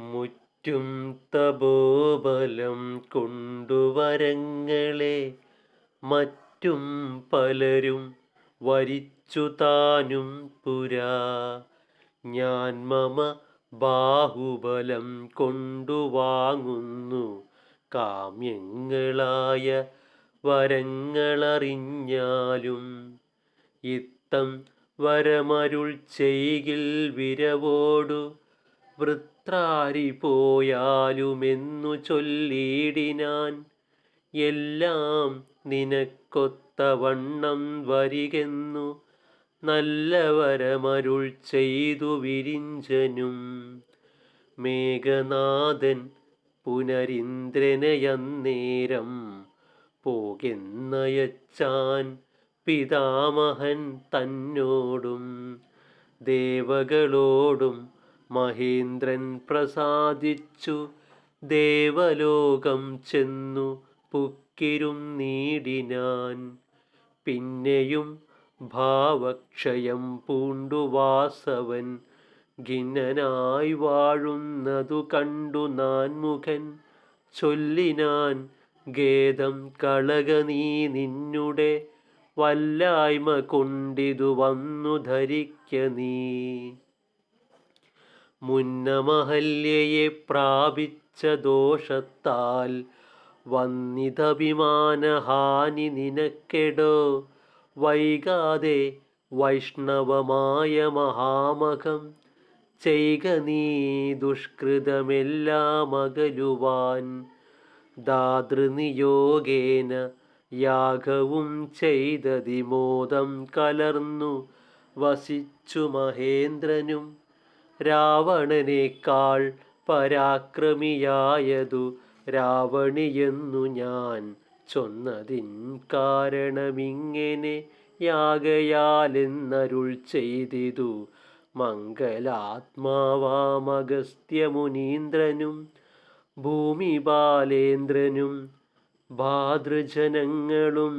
മുറ്റും തപോബലം കൊണ്ടുവരങ്ങളെ മറ്റും പലരും വരിച്ചു താനും പുരാ. ഞാൻ മമ ബാഹുബലം കൊണ്ടുവാങ്ങുന്നു. കാമ്യങ്ങളായ വരങ്ങളറിഞ്ഞാലും ഇത്തം വരമരുൾ ചെയ്കിൽ വിരവോടു വൃത്രാരി പോയാലുമെന്നു ചൊല്ലിടിനാൻ എല്ലാം നിനക്കൊത്തവണ്ണം വരികെന്നു നല്ലവരമരുൾ ചെയ്തു വിരിഞ്ചനും. മേഘനാഥൻ പുനരിന്ദ്രനയന്നേരം പോകെന്നയച്ചാൻ പിതാമഹൻ തന്നോടും ദേവകളോടും മഹേന്ദ്രൻ പ്രസാദിച്ചു. ദേവലോകം ചെന്നു പുക്കിരും നീടിനാൻ പിന്നെയും ഭാവക്ഷയം പൂണ്ടുവാസവൻ ഖിന്നനായി വാഴുന്നതു കണ്ടു നാൻമുഖൻ. ചൊല്ലിനാൻ ഖേദം കളക നീ നിന്നുടെ. വല്ലായ്മ കൊണ്ടിതു വന്നു ധരിക്ക നീ. മുന്നമഹല്യയെ പ്രാപിച്ച ദോഷത്താൽ വന്നിതഭിമാനഹാനി നിനക്കെടോ. വൈകാതെ വൈഷ്ണവമായ മഹാമകം ചെയ്ക നീ ദുഷ്കൃതമെല്ലാം അകലുവാൻ ദാതൃനിയോഗേന യാഗവും ചെയ്തതിമോദം കലർന്നു വസിച്ചു മഹേന്ദ്രനും രാവണനേക്കാൾ പരാക്രമിയായതു രാവണിയെന്നു ഞാൻ ചൊന്നതിൻ കാരണമിങ്ങനെ യാഗയാലെന്നരുൾ ചെയ്തിതു. മംഗലാത്മാവാമഗസ്ത്യമുനീന്ദ്രനും ഭൂമിപാലേന്ദ്രനും ഭാതൃജനങ്ങളും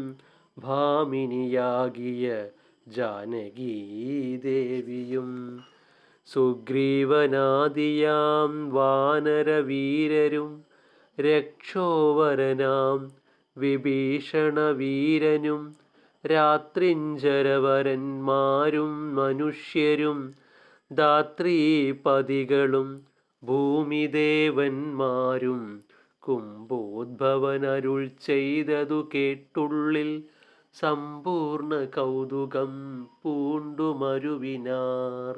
ഭാമിനിയാകിയ ജാനകീദേവിയും സുഗ്രീവനാദിയാം വാനരവീരരും രക്ഷോവരനാം വിഭീഷണവീരനും രാത്രിഞ്ചരവരന്മാരും മനുഷ്യരും ധാത്രീപതികളും ഭൂമിദേവന്മാരും കുംഭോദ്ഭവനരുൾ ചെയ്തതു കേട്ടുള്ളിൽ സമ്പൂർണ കൗതുകം പൂണ്ടു മരുവിനാർ